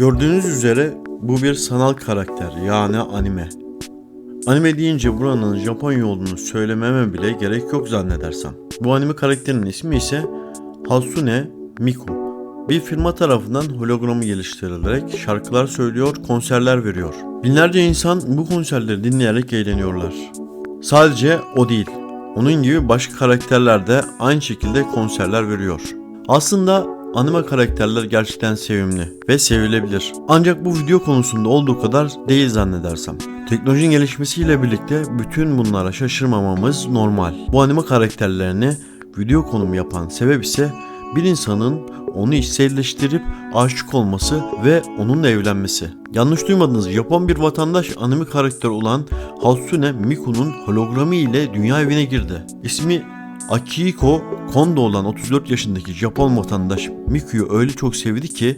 Gördüğünüz üzere bu bir sanal karakter yani anime. Anime deyince buranın Japonya olduğunu söylememe bile gerek yok zannedersem. Bu anime karakterinin ismi ise Hasune Miku. Bir firma tarafından hologramı geliştirilerek şarkılar söylüyor, konserler veriyor. Binlerce insan bu konserleri dinleyerek eğleniyorlar. Sadece o değil. Onun gibi başka karakterler de aynı şekilde konserler veriyor. Aslında anime karakterler gerçekten sevimli ve sevilebilir. Ancak bu video konusunda olduğu kadar değil zannedersem. Teknolojinin gelişmesiyle birlikte bütün bunlara şaşırmamamız normal. Bu anime karakterlerini video konumu yapan sebep ise bir insanın onu içselleştirip aşık olması ve onunla evlenmesi. Yanlış duymadınız Japon bir vatandaş anime karakteri olan Hatsune Miku'nun hologramı ile dünya evine girdi. İsmi Akihiko Kondo olan 34 yaşındaki Japon vatandaş Miku'yu öyle çok sevdi ki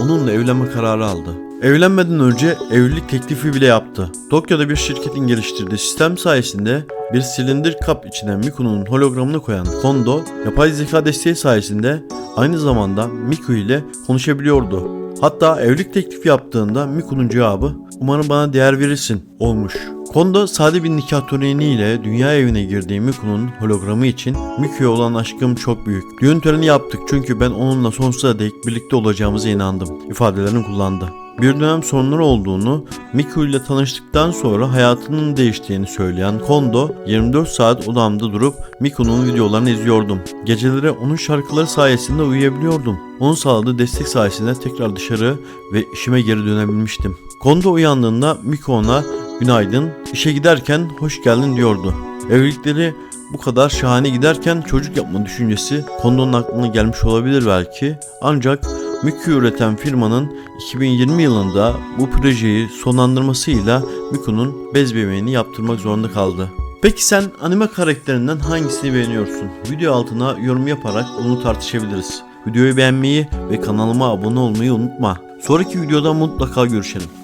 onunla evlenme kararı aldı. Evlenmeden önce evlilik teklifi bile yaptı. Tokyo'da bir şirketin geliştirdiği sistem sayesinde bir silindir kap içine Miku'nun hologramını koyan Kondo, yapay zeka desteği sayesinde aynı zamanda Miku ile konuşabiliyordu. Hatta evlilik teklifi yaptığında Miku'nun cevabı umarım bana değer verirsin olmuş. Kondo sade bir nikah töreniyle dünya evine girdiği Miku'nun hologramı için Miku'ya olan aşkım çok büyük. Düğün töreni yaptık çünkü ben onunla sonsuza dek birlikte olacağımıza inandım ifadelerini kullandı. Bir dönem sorunları olduğunu, Miku ile tanıştıktan sonra hayatının değiştiğini söyleyen Kondo, 24 saat odamda durup Miku'nun videolarını izliyordum. Geceleri onun şarkıları sayesinde uyuyabiliyordum. Onun sağladığı destek sayesinde tekrar dışarı ve işime geri dönebilmiştim. Kondo uyandığında Miku ona günaydın, işe giderken hoş geldin diyordu. Evlilikleri bu kadar şahane giderken çocuk yapma düşüncesi Kondo'nun aklına gelmiş olabilir belki. Ancak Miku üreten firmanın 2020 yılında bu projeyi sonlandırmasıyla Miku'nun bez bebeğini yaptırmak zorunda kaldı. Peki sen anime karakterinden hangisini beğeniyorsun? Video altına yorum yaparak bunu tartışabiliriz. Videoyu beğenmeyi ve kanalıma abone olmayı unutma. Sonraki videoda mutlaka görüşelim.